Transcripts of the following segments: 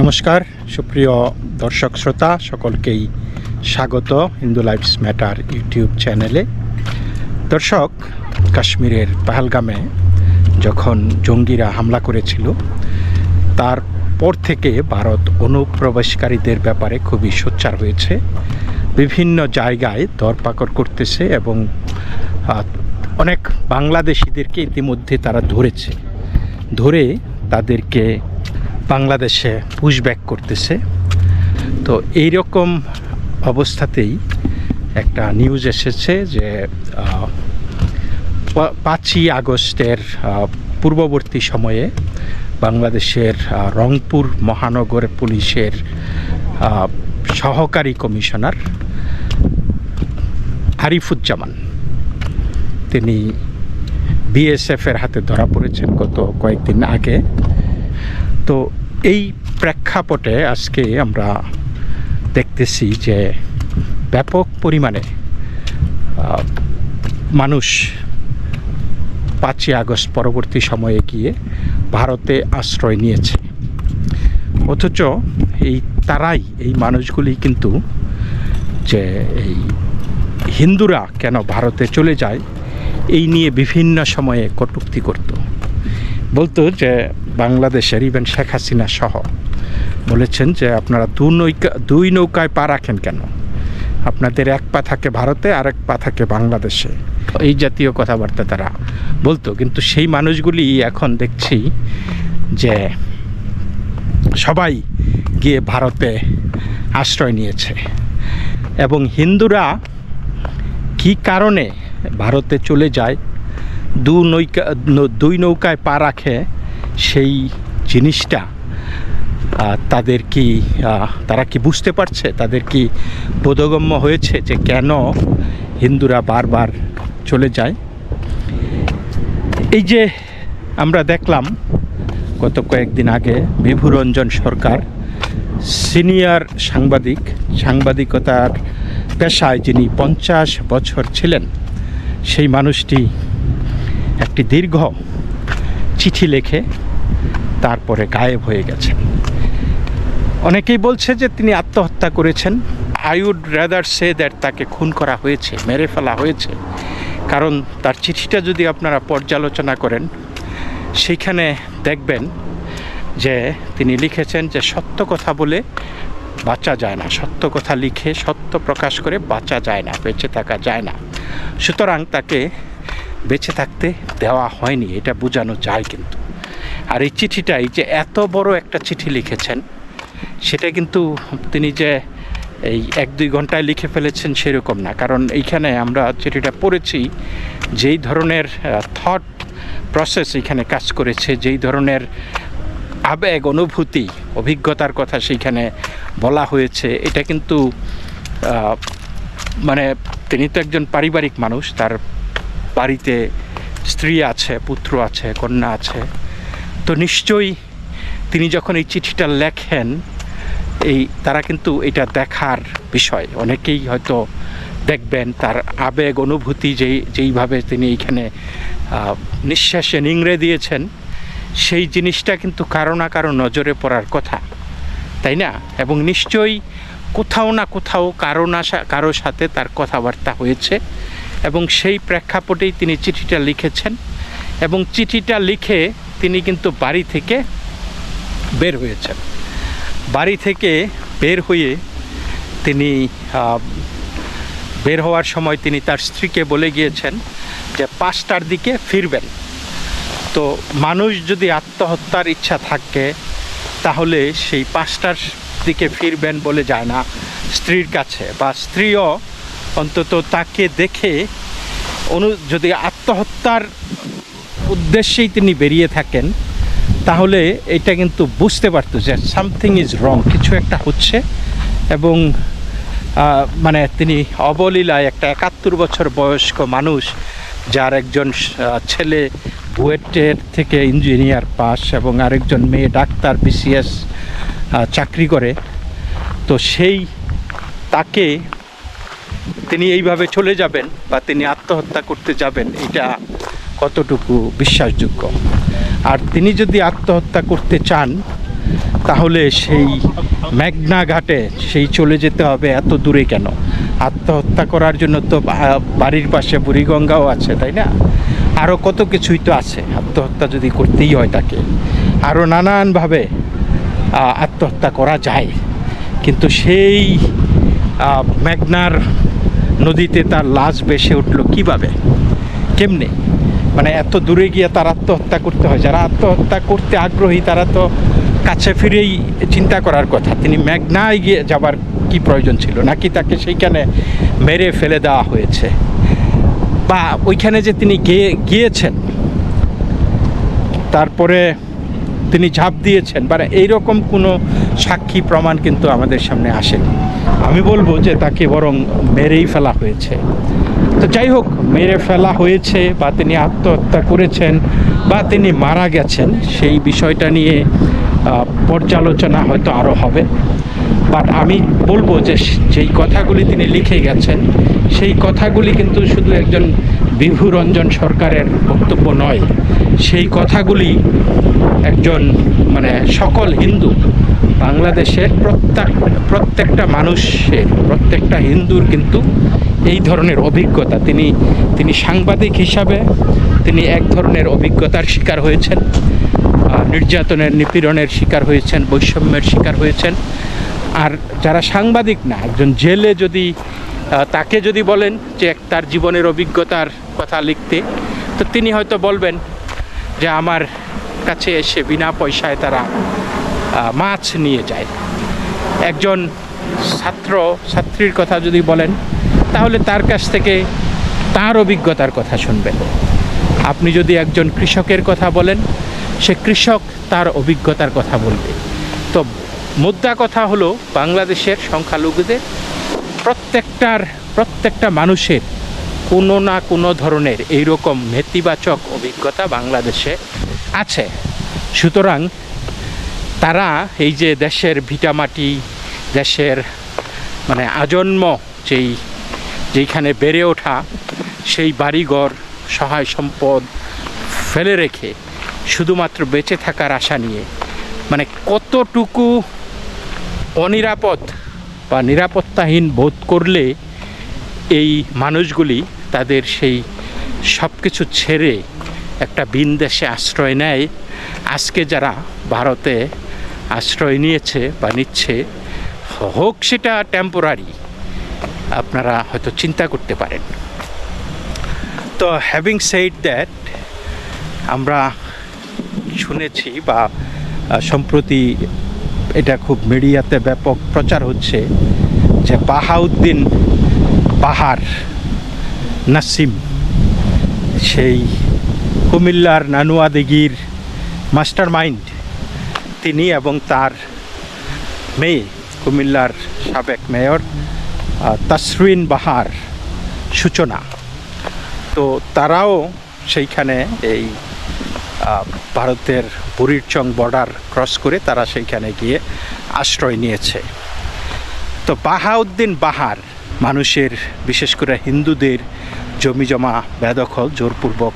নমস্কার, সুপ্রিয় দর্শক শ্রোতা, সকলকেই স্বাগত হিন্দু লাইফস ম্যাটার ইউটিউব চ্যানেলে। দর্শক, কাশ্মীরের পাহালগামে যখন জঙ্গিরা হামলা করেছিল, তারপর থেকে ভারত অনুপ্রবেশকারীদের ব্যাপারে খুবই সোচ্চার হয়েছে। বিভিন্ন জায়গায় দরপাকড় করতেছে এবং অনেক বাংলাদেশিদেরকে ইতিমধ্যে তারা ধরেছে। ধরে তাদেরকে বাংলাদেশে পুশব্যাক করতেছে। তো এই রকম অবস্থাতেই একটা নিউজ এসেছে যে পাঁচই আগস্টের পূর্ববর্তী সময়ে বাংলাদেশের রংপুর মহানগর পুলিশের সহকারী কমিশনার আরিফুজ্জামান তিনি বিএসএফের হাতে ধরা পড়েছেন গত কয়েকদিন আগে। তো এই প্রেক্ষাপটে আজকে আমরা দেখতেছি যে ব্যাপক পরিমাণে মানুষ পাঁচই আগস্ট পরবর্তী সময়ে গিয়ে ভারতে আশ্রয় নিয়েছে। অথচ এই তারাই, এই মানুষগুলি কিন্তু যে এই হিন্দুরা কেন ভারতে চলে যায়, এই নিয়ে বিভিন্ন সময়ে কটূক্তি করত। বলতো যে বাংলাদেশের ইভেন শেখ হাসিনা সহ বলেছেন যে আপনারা দু নৌকা, দুই নৌকায় পা রাখেন কেন? আপনাদের এক পা থাকে ভারতে আর এক পা থাকে বাংলাদেশে। এই জাতীয় কথাবার্তা তারা বলতো। কিন্তু সেই মানুষগুলি এখন দেখছি যে সবাই গিয়ে ভারতে আশ্রয় নিয়েছে। এবং হিন্দুরা কী কারণে ভারতে চলে যায়, দু নৌকা, দুই নৌকায় পা রাখে সেই জিনিসটা তাদের কি তারা কি বুঝতে পারছে? তাদের কি বোধগম্য হয়েছে যে কেন হিন্দুরা বারবার চলে যায়? এই যে আমরা দেখলাম গত কয়েকদিন আগে বিভুরঞ্জন সরকার, সিনিয়র সাংবাদিক, সাংবাদিকতার পেশায় যিনি পঞ্চাশ বছর ছিলেন, সেই মানুষটি একটি দীর্ঘ চিঠি লেখে তারপরে গায়েব হয়ে গেছেন অনেকেই বলছে যে তিনি আত্মহত্যা করেছেন। I would rather say that তাকে খুন করা হয়েছে, মেরে ফেলা হয়েছে। কারণ তার চিঠিটা যদি আপনারা পর্যালোচনা করেন, সেইখানে দেখবেন যে তিনি লিখেছেন যে সত্য কথা বলে বাঁচা যায় না। সত্য কথা লিখে সত্য প্রকাশ করে বাঁচা যায় না, বেঁচে থাকা যায় না। সুতরাং তাকে বেঁচে থাকতে দেওয়া হয়নি, এটা বোঝানো যায় কিন্তু। আর এই চিঠিটাই যে এত বড় একটা চিঠি লিখেছেন, সেটা কিন্তু তিনি যে এই এক দুই ঘন্টায় লিখে ফেলেছেন সেরকম না। কারণ এইখানে আমরা চিঠিটা পড়েছি, যেই ধরনের থট প্রসেস এখানে কাজ করেছে, যেই ধরনের আবেগ, অনুভূতি, অভিজ্ঞতার কথা সেইখানে বলা হয়েছে, এটা কিন্তু মানে তিনি তো একজন পারিবারিক মানুষ, তার বাড়িতে স্ত্রী আছে, পুত্র আছে, কন্যা আছে। তো নিশ্চয়ই তিনি যখন এই চিঠিটা লেখেন, এই তারা কিন্তু এটা দেখার বিষয়। অনেকেই হয়তো দেখবেন তার আবেগ, অনুভূতি যেই, যেইভাবে তিনি এইখানে নিঃশ্বাসে নিংড়ে দিয়েছেন, সেই জিনিসটা কিন্তু কারও না কারও নজরে পড়ার কথা, তাই না? এবং নিশ্চয়ই কোথাও না কোথাও কারও না কারও সাথে তার কথাবার্তা হয়েছে। এবং সেই প্রেক্ষাপটেই তিনি চিঠিটা লিখেছেন এবং চিঠিটা লিখে তিনি কিন্তু বাড়ি থেকে বের হয়েছেন। বাড়ি থেকে বের হয়ে তিনি বের হওয়ার সময় তিনি তার স্ত্রীকে বলে গিয়েছেন যে পাঁচটার দিকে ফিরবেন। তো মানুষ যদি আত্মহত্যার ইচ্ছা থাকে, তাহলে সেই পাঁচটার দিকে ফিরবেন বলে যায় না। স্ত্রীর কাছে বা স্ত্রীও অন্তত তাকে দেখে অনু যদি আত্মহত্যার উদ্দেশ্যেই তিনি বেরিয়ে থাকেন, তাহলে এটা কিন্তু বুঝতে পারতো যে সামথিং ইজ রং কিছু একটা হচ্ছে এবং মানে তিনি অবলীলায় একটা একাত্তর বছর বয়স্ক মানুষ যার একজন ছেলে বুয়েটের থেকে ইঞ্জিনিয়ার পাস এবং আরেকজন মেয়ে ডাক্তার বিসিএস চাকরি করে, তো সেই তাকে তিনি এইভাবে চলে যাবেন বা তিনি আত্মহত্যা করতে যাবেন, এটা কতটুকু বিশ্বাসযোগ্য? আর তিনি যদি আত্মহত্যা করতে চান, তাহলে সেই মেঘনা ঘাটে সেই চলে যেতে হবে এত দূরে কেন? আত্মহত্যা করার জন্য তো বাড়ির পাশে বুড়িগঙ্গাও আছে, তাই না? আরও কত কিছুই তো আছে, আত্মহত্যা যদি করতেই হয় তাকে। আরও নানানভাবে আত্মহত্যা করা যায়। কিন্তু সেই মেঘনার নদীতে তার লাশ ভেসে উঠল কীভাবে? কেমনে? মানে এত দূরে গিয়ে তার আত্মহত্যা করতে হয়। যারা আত্মহত্যা করতে আগ্রহী, তারা তো কাছে ফিরেই চিন্তা করার কথা। তিনি মেঘনায় গিয়ে যাবার কি প্রয়োজন ছিল? নাকি তাকে সেইখানে মেরে ফেলে দেওয়া হয়েছে? বা ওইখানে যে তিনি গিয়ে গিয়েছেন, তারপরে তিনি ঝাঁপ দিয়েছেন মানে এইরকম কোনো সাক্ষী প্রমাণ কিন্তু আমাদের সামনে আসেনি। আমি বলব যে তাকে বরং মেরেই ফেলা হয়েছে। তো যাই হোক, মেরে ফেলা হয়েছে বা তিনি আত্মহত্যা করেছেন বা তিনি মারা গেছেন, সেই বিষয়টা নিয়ে পর্যালোচনা হয়তো আরও হবে। বাট আমি বলব যে, যেই কথাগুলি তিনি লিখে গেছেন, সেই কথাগুলি কিন্তু শুধু একজন বিভুরঞ্জন সরকারের বক্তব্য নয়। সেই কথাগুলি একজন মানে সকল হিন্দু, বাংলাদেশের প্রত্যেক প্রত্যেকটা মানুষের, প্রত্যেকটা হিন্দুর কিন্তু এই ধরনের অভিজ্ঞতা। তিনি তিনি সাংবাদিক হিসাবে তিনি এক ধরনের অভিজ্ঞতার শিকার হয়েছেন নির্যাতনের নিপীড়নের শিকার হয়েছেন, বৈষম্যের শিকার হয়েছেন। আর যারা সাংবাদিক না, একজন জেলে যদি তাকে যদি বলেন যে তার জীবনের অভিজ্ঞতার কথা লিখতে, তো তিনি হয়তো বলবেন যে আমার কাছে এসে বিনা পয়সায় তারা মাছ নিয়ে যায়। একজন ছাত্র, ছাত্রীর কথা যদি বলেন, তাহলে তার কাছ থেকে তার অভিজ্ঞতার কথা শুনবেন। আপনি যদি একজন কৃষকের কথা বলেন, সে কৃষক তার অভিজ্ঞতার কথা বলবে। তো মুদ্রা কথা হলো বাংলাদেশের সংখ্যালঘুদের প্রত্যেকটার, প্রত্যেকটা মানুষের কোনো না কোনো ধরনের এইরকম নেতিবাচক অভিজ্ঞতা বাংলাদেশে আছে। সুতরাং তারা এই যে দেশের ভিটামাটি, দেশের মানে আজন্ম যেই, যেইখানে বেড়ে ওঠা, সেই বাড়িঘর, সহায় সম্পদ ফেলে রেখে শুধুমাত্র বেঁচে থাকার আশা নিয়ে মানে কতটুকু অনিরাপদ বা নিরাপত্তাহীন বোধ করলে এই মানুষগুলি তাদের সেই সব কিছু ছেড়ে একটা ভিন দেশে আশ্রয় নেয়। আজকে যারা ভারতে আশ্রয় নিয়েছে বা নিচ্ছে, হোক সেটা টেম্পোরারি আপনারা হয়তো চিন্তা করতে পারেন। তো হ্যাভিং সেইড দ্যাট আমরা শুনেছি বা সম্প্রতি এটা খুব মিডিয়াতে ব্যাপক প্রচার হচ্ছে যে বাহাউদ্দিন বাহার নাসিম, সেই কুমিল্লার নানুয়া দিঘির মাস্টার মাইন্ড তিনি এবং তার মেয়ে, কুমিল্লার সাবেক মেয়র তাসরিন বাহার সূচনা। তো তারাও সেইখানে এই ভারতের বুড়িরচং বর্ডার ক্রস করে তারা সেইখানে গিয়ে আশ্রয় নিয়েছে। তো বাহাউদ্দিন বাহার মানুষের, বিশেষ করে হিন্দুদের জমি জমা বেদখল, জোরপূর্বক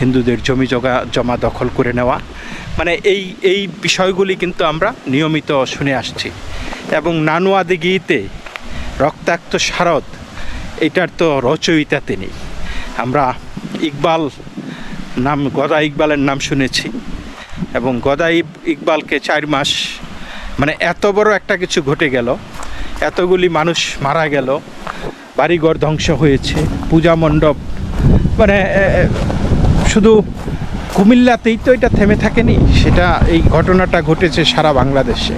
হিন্দুদের জমি জগা, জমা দখল করে নেওয়া মানে এই এই বিষয়গুলি কিন্তু আমরা নিয়মিত শুনে আসছি। এবং নানুয়া দিঘিতে রক্তাক্ত শারদ, এটার তো রচয়িতা তিনি। আমরা ইকবাল নাম গদা ইকবালের নাম শুনেছি এবং গদা ইকবালকে চার মাস মানে এত বড় একটা কিছু ঘটে গেল, এতগুলি মানুষ মারা গেল, বাড়িঘর ধ্বংস হয়েছে, পূজা মণ্ডপ মানে শুধু কুমিল্লাতেই তো এটা থেমে থাকেনি, সেটা এই ঘটনাটা ঘটেছে সারা বাংলাদেশে।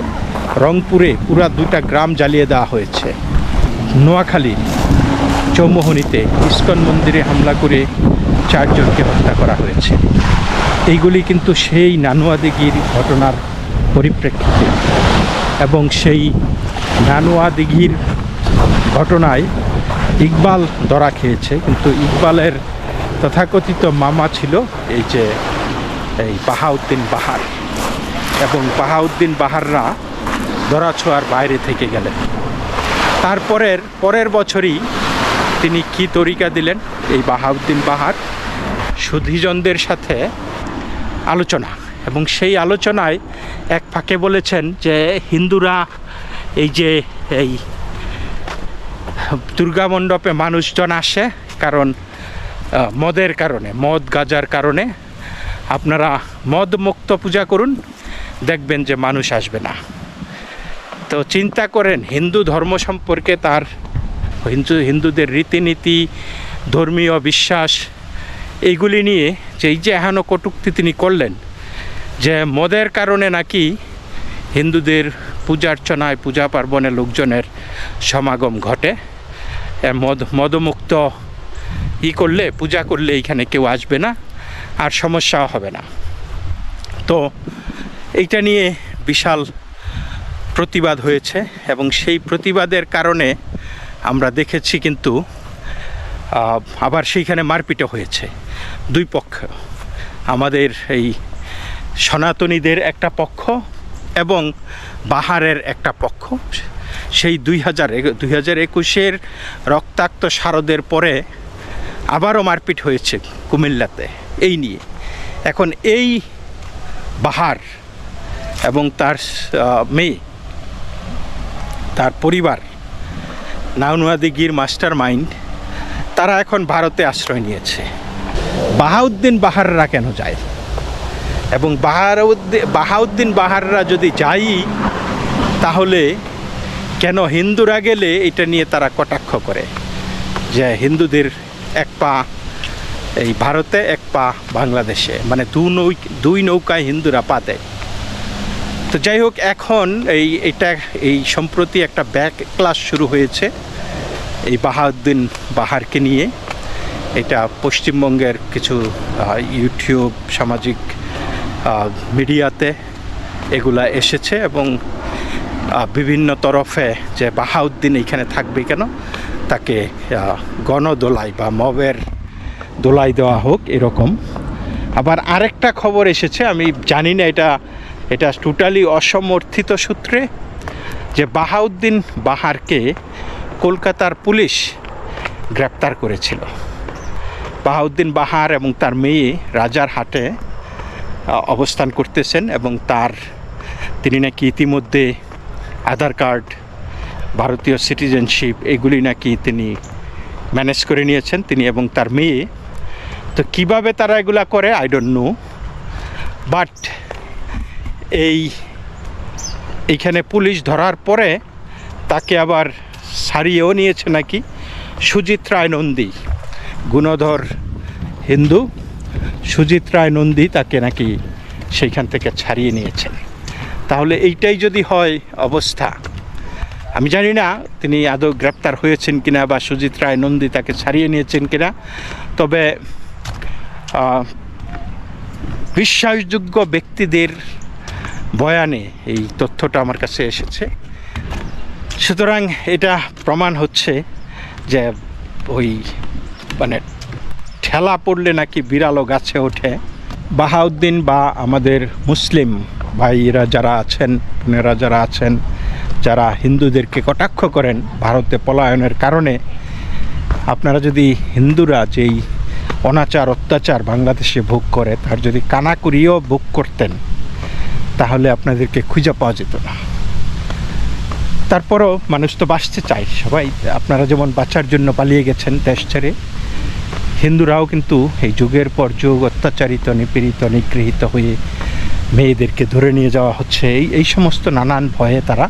রংপুরে পুরা দুটা গ্রাম জ্বালিয়ে দেওয়া হয়েছে। নোয়াখালী, চৌমোহনীতে ইস্কন মন্দিরে হামলা করে চারজনকে হত্যা করা হয়েছে। এইগুলি কিন্তু সেই নানুয়া দিঘির ঘটনার পরিপ্রেক্ষিতে। এবং সেই নানুয়া দিঘির ঘটনায় ইকবাল ধরা খেয়েছে। কিন্তু ইকবালের তথাকথিত মামা ছিল এই যে, এই বাহাউদ্দিন বাহার। এবং বাহাউদ্দিন বাহাররা ধরাছোঁয়ার বাইরে থেকে গেলেন। তারপরের, পরের বছরই তিনি কি তরিকা দিলেন? এই বাহাউদ্দিন বাহার সুধীজনদের সাথে আলোচনা। এবং সেই আলোচনায় এক ফাঁকে বলেছেন যে হিন্দুরা এই যে এই দুর্গা মণ্ডপে মানুষজন আসে কারণ মদের কারণে, মদ গাজার কারণে। আপনারা মদ মুক্ত পূজা করুন, দেখবেন যে মানুষ আসবে না। তো চিন্তা করেন, হিন্দু ধর্ম সম্পর্কে তার, হিন্দু, হিন্দুদের রীতিনীতি, ধর্মীয় বিশ্বাস এইগুলি নিয়ে যে এই যে এহানো কটুক্তি তিনি করলেন, যে মদের কারণে নাকি হিন্দুদের পূজার্চনায় পূজা পার্বণে লোকজনের সমাগম ঘটে। মদ, মদমুক্ত ই করলে, পূজা করলে এইখানে কেউ আসবে না, আর সমস্যাও হবে না। তো এইটা নিয়ে বিশাল প্রতিবাদ হয়েছে এবং সেই প্রতিবাদের কারণে আমরা দেখেছি কিন্তু আবার সেইখানে মারপিটও হয়েছে। দুই পক্ষ। আমাদের এই সনাতনীদের একটা পক্ষ এবং বাহারের একটা পক্ষ। সেই দুই হাজার দুই হাজার একুশের রক্তাক্ত শারদের পরে আবারও মারপিট হয়েছে কুমিল্লাতে, এই নিয়ে। এখন এই বাহার এবং তার মেয়ে, তার পরিবার নাউনুয়াদিগির মাস্টার মাইন্ড তারা এখন ভারতে আশ্রয় নিয়েছে। বাহাউদ্দিন বাহাররা কেন যায়? এবং বাহারউদ্দিন বাহাউদ্দিন বাহাররা যদি যাই তাহলে কেন হিন্দুরা গেলে এটা নিয়ে তারা কটাক্ষ করে? যে হিন্দুদের এক পা এই ভারতে, এক পা বাংলাদেশে মানে দু নৌ, দুই নৌকায় হিন্দুরা পা দেয়। তো যাই হোক, এখন এই, এটা, এই সম্প্রতি একটা ব্যাক ক্লাস শুরু হয়েছে এই বাহাউদ্দিন বাহারকে নিয়ে। এটা পশ্চিমবঙ্গের কিছু ইউটিউব সামাজিক মিডিয়াতে এগুলা এসেছে এবং বিভিন্ন তরফে যে বাহাউদ্দিন এইখানে থাকবে কেন, তাকে গণদোলাই বা মবের দোলাই দেওয়া হোক এরকম। আবার আরেকটা খবর এসেছে, আমি জানি না এটা এটা টোটালি অসমর্থিত সূত্রে, যে বাহাউদ্দিন বাহারকে কলকাতার পুলিশ গ্রেপ্তার করেছিল। বাহাউদ্দিন বাহার এবং তার মেয়ে রাজার হাটে অবস্থান করতেছেন এবং তার, তিনি নাকি ইতিমধ্যে আধার কার্ড, ভারতীয় সিটিজেনশিপ, এগুলি নাকি তিনি ম্যানেজ করে নিয়েছেন তিনি এবং তার মেয়ে। তো কীভাবে তারা এগুলা করে? আই ডোন্ট নো বাট এই, এইখানে পুলিশ ধরার পরে তাকে আবার সারিয়েও নিয়েছে নাকি? সুজিত রায় নন্দী গুণধর হিন্দু সুজিত রায় নন্দী তাকে নাকি সেইখান থেকে ছাড়িয়ে নিয়েছেন। তাহলে এইটাই যদি হয় অবস্থা। আমি জানি না তিনি আদৌ গ্রেপ্তার হয়েছেন কিনা বা সুজিত রায় নন্দী তাকে ছাড়িয়ে নিয়েছেন কিনা, তবে বিশ্বাসযোগ্য ব্যক্তিদের বয়ানে এই তথ্যটা আমার কাছে এসেছে। সুতরাং এটা প্রমাণ হচ্ছে যে ওই মানে ঠেলা পড়লে নাকি বিড়ালও গাছে ওঠে। বাহাউদ্দিন বা আমাদের মুসলিম ভাইরা যারা আছেন, বোনেরা যারা আছেন, যারা হিন্দুদেরকে কটাক্ষ করেন ভারতে পলায়নের কারণে, আপনারা যদি হিন্দুরা যেই অনাচার, অত্যাচার বাংলাদেশে ভোগ করে, তার যদি কানাকুড়িও ভোগ করতেন, তাহলে আপনাদেরকে খুঁজে পাওয়া যেত না। তারপরও মানুষ তো বাঁচতে চায় সবাই। আপনারা যেমন বাঁচার জন্য পালিয়ে গেছেন দেশ ছেড়ে হিন্দুরাও কিন্তু এই যুগের পর যুগ অত্যাচারিত, নিপীড়িত, নিগৃহীত হয়ে মেয়েদেরকে ধরে নিয়ে যাওয়া হচ্ছে। এই এই সমস্ত নানান ভয়ে তারা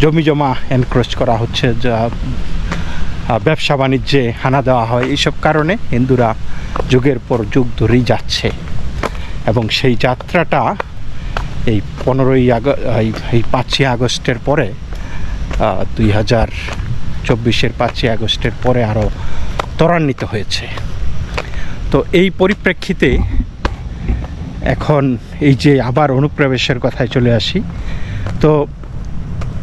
জমি জমা এনক্রোচ করা হচ্ছে, যা ব্যবসা বাণিজ্যে হানা দেওয়া হয়। এইসব কারণে হিন্দুরা যুগের পর যুগ ধরেই যাচ্ছে। এবং সেই যাত্রাটা এই পনেরোই আগস্ট, এই পাঁচই আগস্টের পরে দুই হাজার চব্বিশের পাঁচই আগস্টের পরে আরও ত্বরান্বিত হয়েছে। তো এই পরিপ্রেক্ষিতে এখন এই যে আবার অনুপ্রবেশের কথায় চলে আসি। তো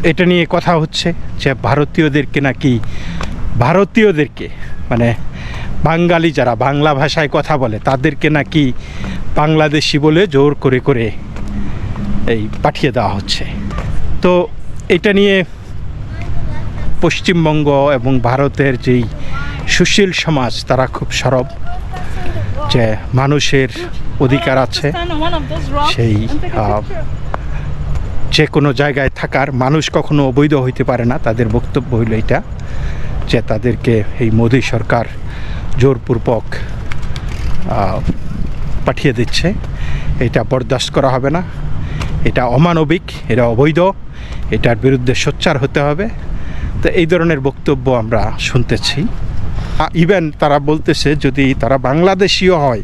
এটা নিয়ে কথা হচ্ছে যে ভারতীয়দেরকে নাকি ভারতীয়দেরকে মানে বাঙালি যারা বাংলা ভাষায় কথা বলে, তাদেরকে নাকি বাংলাদেশি বলে জোর করে করে এই পাঠিয়ে দেওয়া হচ্ছে। তো এটা নিয়ে পশ্চিমবঙ্গ এবং ভারতের যেই সুশীল সমাজ, তারা খুব সরব। যে মানুষের অধিকার আছে, সেই যে কোনো জায়গায় থাকার মানুষ কখনো অবৈধ হইতে পারে না। তাদের বক্তব্য হইল এটা যে তাদেরকে এই মোদী সরকার জোরপূর্বক পাঠিয়ে দিচ্ছে। এটা বরদাস্ত করা হবে না। এটা অমানবিক, এটা অবৈধ, এটার বিরুদ্ধে সোচ্চার হতে হবে। তো এই ধরনের বক্তব্য আমরা শুনতেছি। ইভেন তারা বলতেছে যদি তারা বাংলাদেশীয় হয়,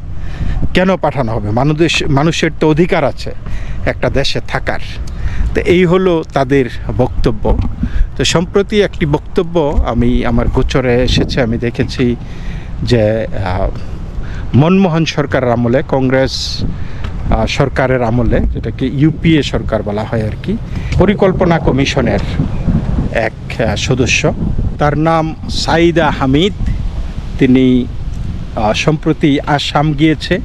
কেন পাঠানো হবে? মানুষ মানুষের তো অধিকার আছে, একটা দেশে থাকার। তো এই হলো তাদের বক্তব্য। তো সম্প্রতি একটি বক্তব্য আমি, আমার গোচরে এসেছে, আমি দেখেছি যে মনমোহন সরকারের আমলে, কংগ্রেস সরকারের আমলে, যেটাকে ইউপিএ সরকার বলা হয় আর কি, পরিকল্পনা কমিশনের এক সদস্য। তার নাম সাইদা হামিদ। তিনি সম্প্রতি আসাম গিয়েছে।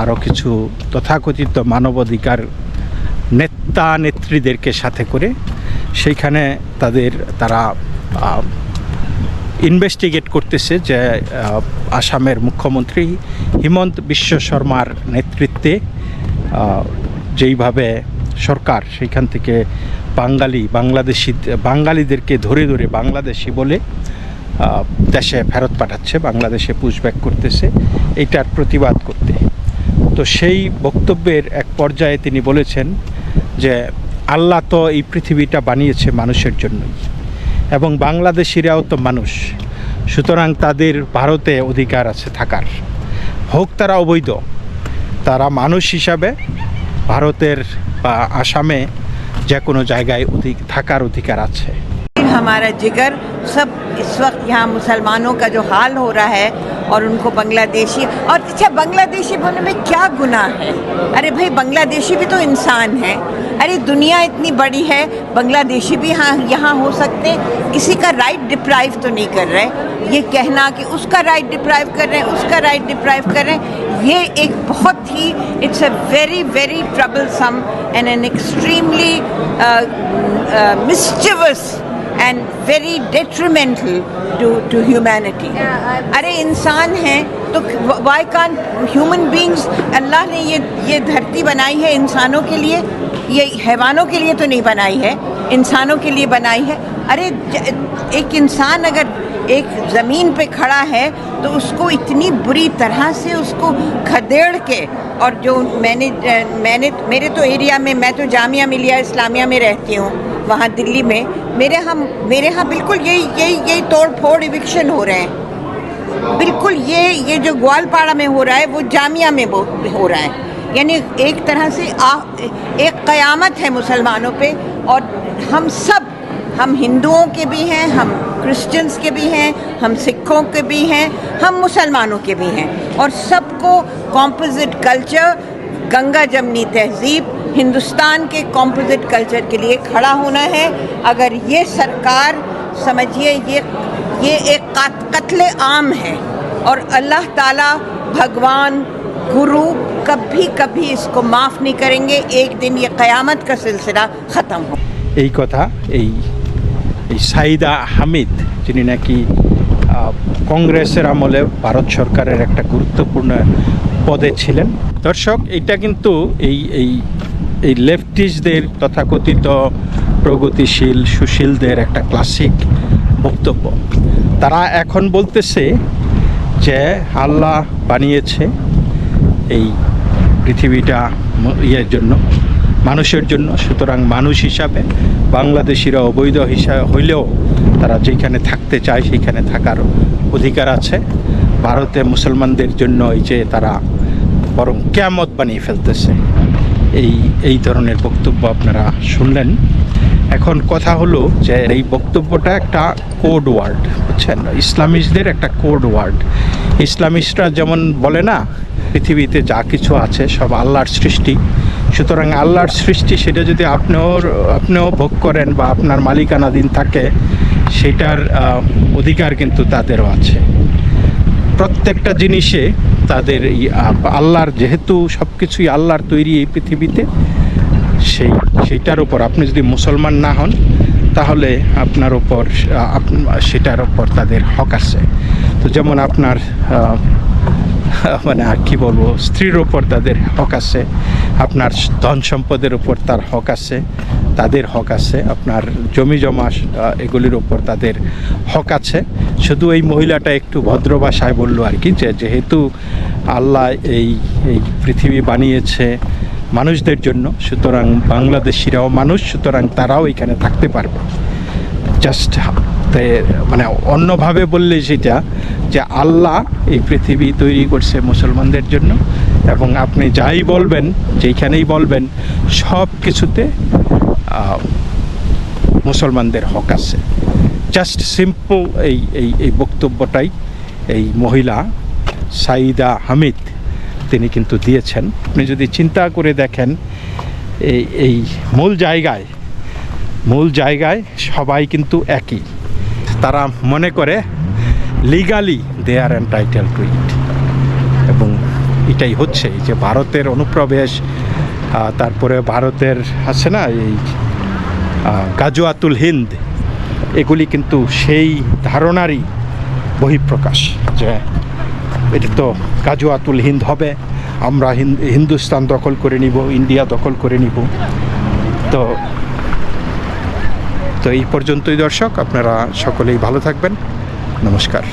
আরও কিছু তথাকথিত মানবাধিকার নেতা নেত্রীদেরকে সাথে করে সেইখানে তাদের, তারা ইনভেস্টিগেট করতেছে যে আসামের মুখ্যমন্ত্রী হিমন্ত বিশ্ব শর্মার নেতৃত্বে যেইভাবে সরকার সেইখান থেকে বাঙালি, বাংলাদেশি, বাঙালিদেরকে ধরে ধরে বাংলাদেশি বলে দেশে ফেরত পাঠাচ্ছে, বাংলাদেশে পুশব্যাক করতেছে, এইটার প্রতিবাদ করতে। তো সেই বক্তব্যের এক পর্যায়ে তিনি বলেছেন যে, আল্লাহ তো এই পৃথিবীটা বানিয়েছে মানুষের জন্যই, এবং বাংলাদেশিরাও তো মানুষ, সুতরাং তাদের ভারতে অধিকার আছে থাকার। হোক তারা অবৈধ, তারা মানুষ হিসাবে ভারতের বা আসামে যে কোনো জায়গায় অধিক থাকার অধিকার আছে। ہمارا جگر سب اس وقت یہاں مسلمانوں کا جو حال ہو رہا ہے اور ان کو بنگلہ دیشی اور اچھا بنگلہ دیشی بولنے میں کیا گناہ ہے؟ ارے بھائی بنگلہ دیشی بھی تو انسان ہے۔ ارے، دنیا اتنی بڑی ہے بنگلہ دیشی بھی ہاں یہاں ہو سکتے ہیں۔ کسی کا رائٹ ڈپرائیو تو نہیں کر رہے۔ یہ کہنا کہ اس کا رائٹ ڈپرائیو کر رہے ہیں، اس کا رائٹ ڈپرائیو کر رہے ہیں، یہ ایک بہت ہی اٹس اے ویری ویری ٹربل سم اینڈ این ایکسٹریملی مسچوس اینڈ ویری ڈیٹریمنٹل ٹو ہیومینٹی ارے انسان ہیں تو وائی کان ہیومن بینگس اللہ نے یہ یہ دھرتی بنائی ہے انسانوں کے لیے یہ حیوانوں کے لیے تو نہیں بنائی ہے انسانوں کے لیے بنائی ہے۔ ارے ایک انسان اگر ایک زمین پہ کھڑا ہے تو اس کو اتنی بری طرح سے اس کو کھدیڑ کے اور جو میں نے میں نے میرے تو ایریا میں میں تو جامعہ ملیہ اسلامیہ میں رہتی ہوں۔ وہاں دلی میں، میرے ہاں میرے ہاں بالکل یہی یہی یہی توڑ پھوڑ ایوکشن ہو رہے ہیں۔ بالکل یہ یہ جو گوالپاڑا میں ہو رہا ہے، وہ جامعہ میں ہو رہا ہے۔ یعنی ایک طرح سے ایک قیامت ہے مسلمانوں پہ۔ اور ہم سب، ہم ہندوؤں کے بھی ہیں، ہم کرسچنس کے بھی ہیں، ہم سکھوں کے بھی ہیں، ہم مسلمانوں کے بھی ہیں۔ اور سب کو کمپوزٹ کلچر گنگا جمنی تہذیب ہندوستان کے کمپوزٹ کلچر کے لیے کھڑا ہونا ہے۔ اگر یہ سرکار، سمجھیے یہ یہ ایک قتل عام ہے اور اللہ تعالیٰ، بھگوان، گرو کبھی کبھی اس کو معاف نہیں کریں گے۔ ایک دن یہ قیامت کا سلسلہ ختم ہو۔ یہی কথা এই এই حمید হামিদ যিনি নাকি কংগ্রেসের আমলে ভারত সরকারের একটা গুরুত্বপূর্ণ পদে ছিলেন। দর্শক এটা কিন্তু এই এই এই লেফটিস্টদের তথাকথিত প্রগতিশীল সুশীলদের একটা ক্লাসিক বক্তব্য। তারা এখন বলতেছে যে আল্লাহ বানিয়েছে এই পৃথিবীটা ইয়ের জন্য, মানুষের জন্য। সুতরাং মানুষ হিসাবে বাংলাদেশিরা অবৈধ হিসাবে হইলেও তারা যেখানে থাকতে চায় সেইখানে থাকার অধিকার আছে। ভারতে মুসলমানদের জন্য এই যে তারা বরং কেয়ামত বানিয়ে ফেলতেছে। এই এই ধরনের বক্তব্য আপনারা শুনলেন। এখন কথা হলো যে এই বক্তব্যটা একটা কোড ওয়ার্ড বুঝছেন? ইসলামিস্টদের একটা কোড ওয়ার্ড ইসলামিস্টরা যেমন বলে না, পৃথিবীতে যা কিছু আছে সব আল্লাহর সৃষ্টি। সুতরাং আল্লাহর সৃষ্টি সেটা যদি আপনিও আপনিও ভোগ করেন বা আপনার মালিকানাধীন থাকে, সেটার অধিকার কিন্তু তাদেরও আছে। প্রত্যেকটা জিনিসে তাদের আল্লাহর যেহেতু সব কিছুই আল্লাহর তৈরি এই পৃথিবীতে, সেই, সেইটার উপর, আপনি যদি মুসলমান না হন, তাহলে আপনার উপর সেটার উপর তাদের হক আছে। তো যেমন আপনার মানে আর কি বলব, স্ত্রীর ওপর তাদের হক আছে, আপনার ধন সম্পদের উপর তার হক আছে, তাদের হক আছে, আপনার জমি জমা এগুলির ওপর তাদের হক আছে। শুধু এই মহিলাটা একটু ভদ্র ভাষায় বলল আর কি, যে যেহেতু আল্লাহ এই এই পৃথিবী বানিয়েছে মানুষদের জন্য, সুতরাং বাংলাদেশিরাও মানুষ, সুতরাং তারাও এখানে থাকতে পারবে। জাস্ট মানে অন্যভাবে বললে সেটা যে আল্লাহ এই পৃথিবী তৈরি করছে মুসলমানদের জন্য এবং আপনি যাই বলবেন, যেইখানেই বলবেন, সব কিছুতে মুসলমানদের হক আছে। জাস্ট সিম্পল এই এই এই বক্তব্যটাই এই মহিলা সাইদা হামিদ তিনি কিন্তু দিয়েছেন। আপনি যদি চিন্তা করে দেখেন, এই এই মূল জায়গায় মূল জায়গায় সবাই কিন্তু একই। তারা মনে করে legally they are entitled to it এবং এটাই হচ্ছে যে ভারতের অনুপ্রবেশ তারপরে ভারতের আছে না, এই গাজোয়াতুল হিন্দ, এগুলি কিন্তু সেই ধারণারই বহিঃপ্রকাশ যে এটা তো গাজোয়াতুল হিন্দ হবে, আমরা হিন- হিন্দুস্তান দখল করে নিব, ইন্ডিয়া দখল করে নিব। তো তো এই পর্যন্তই দর্শক আপনারা সকলেই ভালো থাকবেন। নমস্কার।